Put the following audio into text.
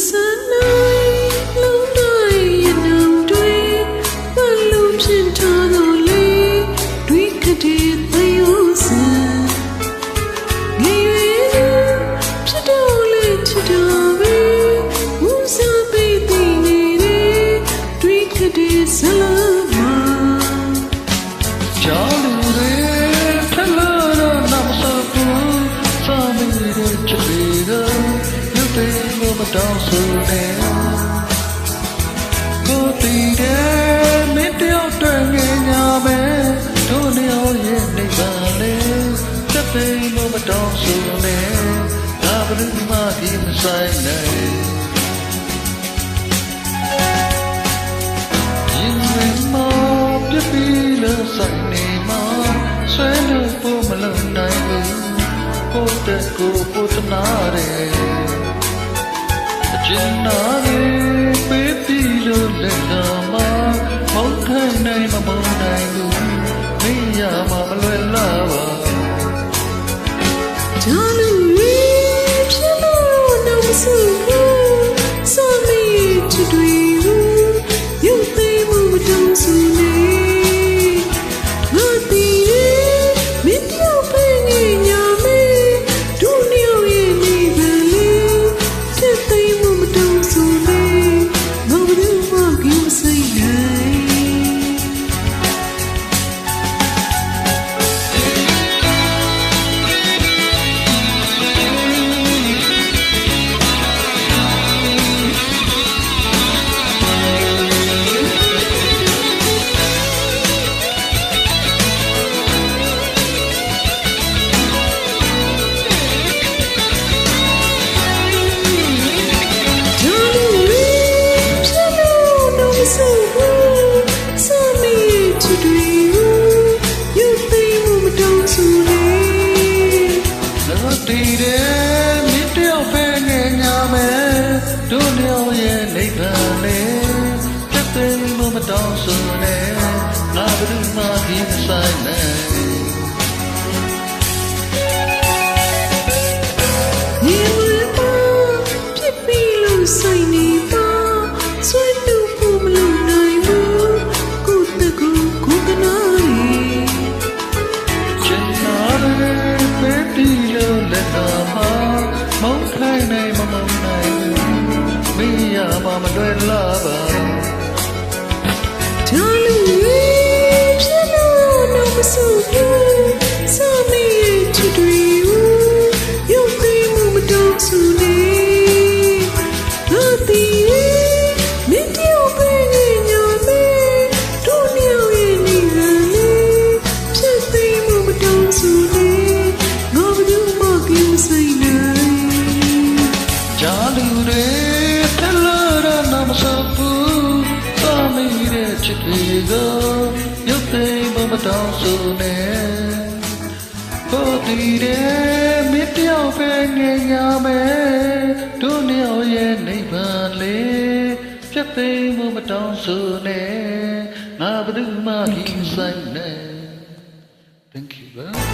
yes, I know. တောင်းဆိုနဲ့ကိုတည်တယ်မင်းတယောက်တည်းငယ်ညာမယ်တို့နေအောင်ရဲ့နေပါလေချက်သိမ်းလို့မတောင်းဆိုနဲ့ဒါဘယ်သူမှဒီမဆိုင်နဲ့ရင်ဝင်မောပြပြလို့ဆိုင်နေမှာဆွဲလို့ဖို့မလုံနိုင်ဘူးကိုယ့်တက်ကိုပို့တနာတယ် အကျဉ်းနာလေးပေးပြီးလို့လက်နာ တောင်းဆိုနဲ့ငါဘယ်သူမှဒီမဆိုင်နဲ့နေဝင်ပါဖြစ်ပြီးလို့ဆိုင်နေပါဆွေးတူဖို့မလုပ်နိုင်ဘူးကိုယ့်တကူကိုယ်ကနာရီကျင်နာတယ်ပဲတီလို့လက်နာမှာမောင်းခိုင်းနိုင်မမောင်းနိုင်ဘူးမင်းရမှာမလွယ်လာပါ ရှိတွေကိုရုပ်သိမ်းဖို့မတောင်းဆိုနဲ့ကိုတည်တယ်မတယောက်ပဲငြိမ်ရမယ်တို့နှစ်ယောက်ရဲ့နိဗ္ဗာန်လေးပြတ်သိမ်းဖို့မတောင်းဆိုနဲ့ငါဘယ်သူမှဒီဆိုင်နဲ့ Thank you. Bro.